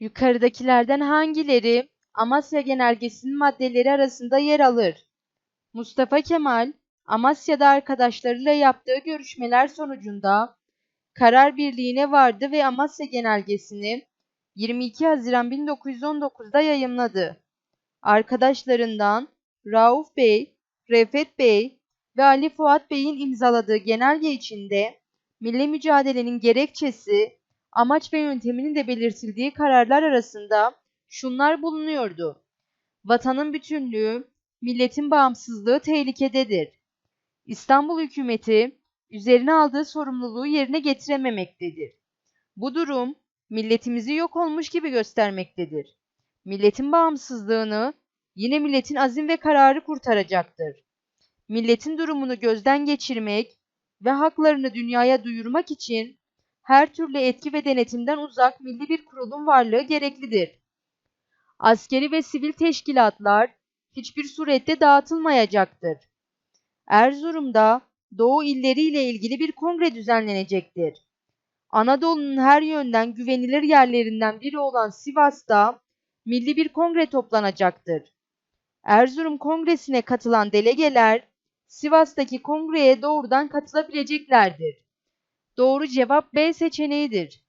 Yukarıdakilerden hangileri Amasya Genelgesi'nin maddeleri arasında yer alır? Mustafa Kemal, Amasya'da arkadaşlarıyla yaptığı görüşmeler sonucunda karar birliğine vardı ve Amasya Genelgesi'ni 22 Haziran 1919'da yayımladı. Arkadaşlarından Rauf Bey, Refet Bey ve Ali Fuat Bey'in imzaladığı genelge içinde milli mücadelenin gerekçesi, amaç ve yönteminin de belirtildiği kararlar arasında şunlar bulunuyordu. Vatanın bütünlüğü, milletin bağımsızlığı tehlikededir. İstanbul hükümeti üzerine aldığı sorumluluğu yerine getirememektedir. Bu durum milletimizi yok olmuş gibi göstermektedir. Milletin bağımsızlığını yine milletin azim ve kararı kurtaracaktır. Milletin durumunu gözden geçirmek ve haklarını dünyaya duyurmak için her türlü etki ve denetimden uzak milli bir kurulun varlığı gereklidir. Askeri ve sivil teşkilatlar hiçbir surette dağıtılmayacaktır. Erzurum'da Doğu illeriyle ilgili bir kongre düzenlenecektir. Anadolu'nun her yönden güvenilir yerlerinden biri olan Sivas'ta milli bir kongre toplanacaktır. Erzurum Kongresi'ne katılan delegeler Sivas'taki kongreye doğrudan katılabileceklerdir. Doğru cevap B seçeneğidir.